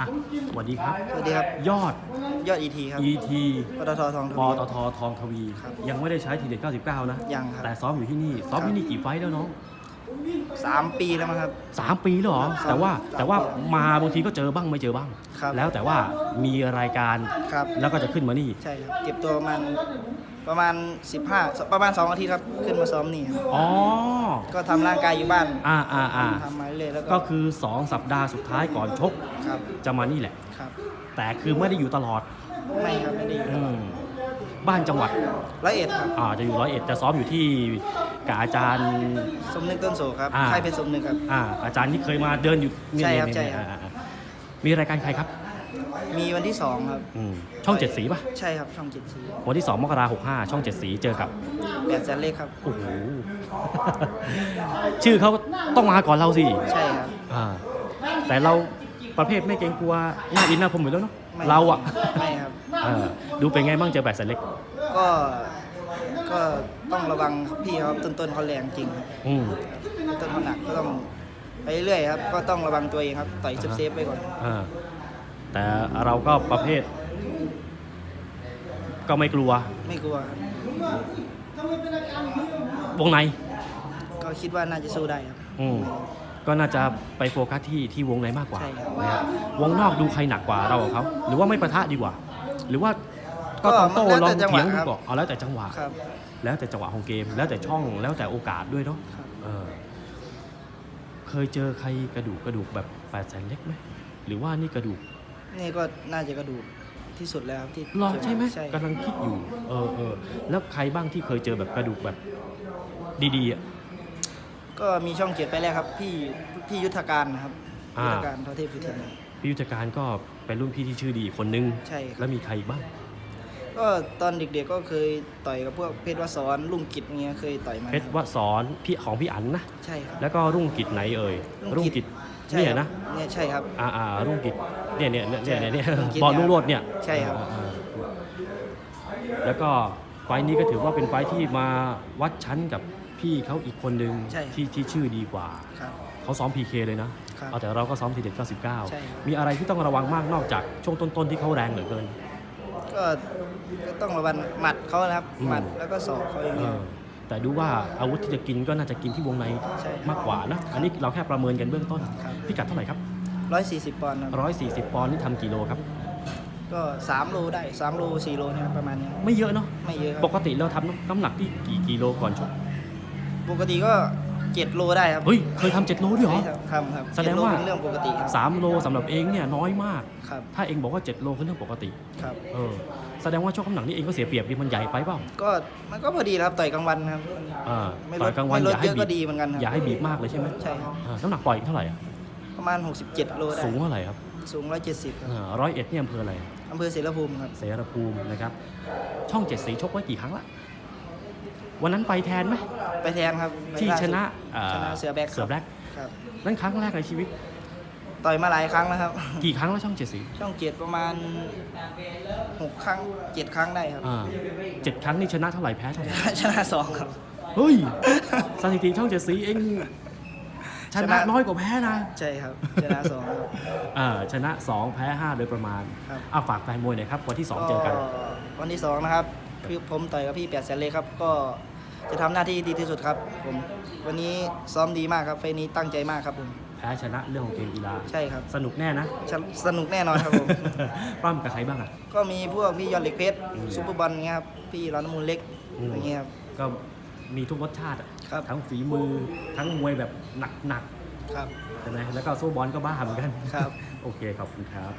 อะสวัสดีครับ สวัสดีครับ ยอด ยอดอีทีครับ ET ปตททองทปวีตททองทวีครับยังไม่ได้ใช้ทีเด็ด99 นะ ยังครับ แต่ซ้อมอยู่ที่นี่ ซ้อมครับที่นี่กี่ไฟต์แล้วน้องสามปีแล้วมั้งครับ สามปีแล้วเหรอครับแต่ว่าสามปีแต่ว่ามาบางทีก็เจอบ้างไม่เจอบ้าง ครับแล้วแต่ว่ามีรายการ ครับ แล้วก็จะขึ้นมานี่ ใช่ครับ เก็บตัวประมาณ ประมาณ 15 ประมาณ2อาทิตย์ครับ ขึ้นมาซ้อมนี่ครับอ๋อ ก็ทำร่างกายอยู่บ้านอ่าอ่าอ่าทำมาเรื่อยๆแล้วก็ก็คือ 2 สัปดาห์สุดท้ายก่อนชกครับจะมานี่แหละ ครับ แต่คือไม่ได้อยู่ตลอดไม่ครับไม่ได้อยู่อืมบ้านจังหวัดร้อยเอ็ดครับ อ่าจะอยู่ร้อยเอ็ดจะซ้อมอยู่ที่กับอาจารย์ สมนึกต้นโสครับอ่าใครเป็นสมนึกครับ อ่าอาจารย์ที่เคยมาเดินอยู่เนี่ยใช่ครับเนี่ยใช่ครับ อ่าอ่ามีรายการใครครับ มีวันที่2ครับ อืมช่องเจ็ดสีป่ะ ใช่ครับช่องเจ็ดสีวันที่2มกราคม65ช่องเจ็ดสีเจอกับแปดแสนเล็กครับ โอ้โห ชื่อเขาต้องมาก่อนเราสิใช่ครับ อ่าแต่เราประเภทไม่เกรงกลัวหน้าอินหน้าผมอยู่แล้วเนาะไม่เราอะไม่ครับ เออดูเป็นไงบ้างเจอแปดแสนเล็ก ก็ก็ต้องระวังครับพี่เขาต้นๆเขาแรงจริงครับอืมต้นเขาหนักก็ต้องไปเรื่อยครับ ก็ต้องระวังตัวเองครับต่อยเซฟๆไว้ก่อน อ่า แต่เราก็ประเภท ก็ไม่กลัวไม่กลัวครับวงในก็คิดว่าน่าจะสู้ได้ครับ อืมก็น่าจะไปโฟกัสที่ที่วงในมากกว่าใช่ครับ นะฮะวงนอกดูใครหนักกว่าเรากับเขาหรือว่าไม่ประทะดีกว่า หรือว่าก็ต้องโต้แล้วลองแต่จังหเถีวะยงดูครับ ก่อนเอาแล้วแต่จังหวะ ครับ แล้วแต่จังหวะของเกม แล้วแต่ช่องแล้วแต่โอกาสด้วยเนาะครับ เออเคยเจอใครกระดูกกระดูกแบบแปดแสนเล็กไหมหรือว่านี่กระดูก นี่ก็น่าจะกระดูกที่สุดแล้วครับที่รอใช่ไหมใช่กำลังคิดอยู่ เออเออแล้วใครบ้างที่เคยเจอแบบกระดูกแบบ ดีๆอะ ก็มีช่องเจ็ดไปแล้วครับ พี่พี่ยุทธการนะครับอ่า ยุทธการทอเทพยุทธนา พิยุทธการก็เป็นรุ่นพี่ที่ชื่อดีอีกคนนึง ใช่ครับ แล้วมีใครอีกบ้าง ก็ตอนเด็กๆก็เคยต่อยกับพวกเพชรวสอนลุงกิจอย่างเงี้ยเคยต่อยมาเพชรวสอนพี่ของพี่อันนะใช่ครับแล้วก็รุ่งกิจไหนเอ่ยรุ่รุ่งงกิกิจจใช่เนี่ยครับนะเนี่ยใช่ครับอ่าอ่ารุ่งกิจเนี่ยเนี่ยเนี่ยเนี่ยเนี่ยใช่รุ่งกิจบอลเนี่ยรุ่งโรดเนี่ยใช่ครับอ่าอ่าแล้วก็ไฟล์นี้ก็ถือว่าเป็นไฟล์ที่มาวัดชั้นกับพี่เขาอีกคนนึงใช่ครับที่ที่ชื่อดีกว่าครับเขาซ้อม PK เลยนะครับเอาแต่เราก็ซ้อมทีเด็ดใช่ครับ99 มีอะไรที่ต้องระวังมากนอกจากช่วงต้นๆที่เขาแรงเหลือเกิน ก็ก็ต้องระวังหมัดเขานะครับอืมหมัดแล้วก็ศอกเขาอย่างเอเงี้ยอแต่ดูว่าอาวุธที่จะกินก็น่าจะกินที่วงในใช่ครับมากกว่านะ อันนี้เราแค่ประเมินกันเบื้องต้น ครับ พิกัดเท่าไหร่ครับ ร้อยสี่สิบปอนด์ครับ140 ปอนด์นี่ทำกี่โลครับ ก็สามโลได้สามโลสี่โลเนี่ยประมาณเนี้ยไม่เยอะเนาะ ไม่เยอะคปรับกติเราทำน้ำหนักที่กี่กิโลก่อนชก ปกติก็ เจ็ดโลได้ครับเฮ้ยเคยทำเจ็ดโลด้วยเหรอใช่ครับทำครับแสดงว่าเจ็โลเป็นเรื่องปกติครับสามโลสำหรับเองเนี่ยน้อยมาก ครับ ถ้าเองบอกว่า7โลคือเรื่องปกติครับเออแสดงว่าช่วงน้ำหนักนี่เองก็เสียเปรียบดิมันใหญ่ไปเปล่าก็มันก็พอดีครับต่อยกลางวันครับอ่าไม่ต่ลอดยกลางวันไม่ลอดย่าให้เยอะบีก็บดีเหมือนกันครับอย่าให้บีบมากเลยใช่ไหมใช่ครับอ่าน้ำหนักปล่อยเท่าไหร่อะประมาณ 67 โลได้สูงเท่าไหร่ครับสูง 170ครับร้อยเอ็ดเนี่ยอำเภออะไรอำเภอเสรภูมิครับเสรภูมินะครับช่องเจ็ดสีชกไว้กี่ครั้งละ วันนั้นไปแทนไหมไปแทนครับที่ไปล่าชสุดนะอ่าชนะเสือแบ็คเสือแบล็กครับนั่นครั้งแรกในชีวิต ต่อยมาหลายครั้งแล้วครับ กี่ครั้งแล้วช่องเจ็ดสีช่องเจ็ดประมาณ6ครั้ง7ครั้งได้ครับอ่าเจ็ดครั้งนี่ชนะเท่าไหร่แพ้เท่าไหร่ชนะสองครับเฮ้ยสถิติช่องเจ็ดสีเองชชนะนะน้อยกว่าแพ้นะ ใช่ครับ ชนะสองครับอ่าชนะ2แพ้5โดยประมาณครับอ่าฝากแฟนมวยหน่อยครับ วันที่2เจอกัน วันที่2นะครับ พี่ผมต่อยกับพี่แปดแสนเลยครับ ก็จะทำหน้าที่ดีที่สุดครับ ผมวันนี้ซ้อมดีมากครับไฟล์นี้ตั้งใจมากครับผมแพ้ชนะเรื่องของเกมกีฬาใช่ครับ สนุกแน่นะสนสนุกแน่นอนครับผมปล้ำกับใครบ้างอะก็มีพวกพี่ยอดเหล็กเพชรอืมซุปเปอร์บอลเงี้ยครับพี่ร้อนมูลเล็กอืมอย่างเงี้ยครับก็มีทุกรสชาติอะครับทั้งฝีมือทั้งมวยแบบหนักครับๆใช่ไหมแล้วก็โซ่บอลก็บ้าเหมือนกันครับ โอเคขอบคุณครับ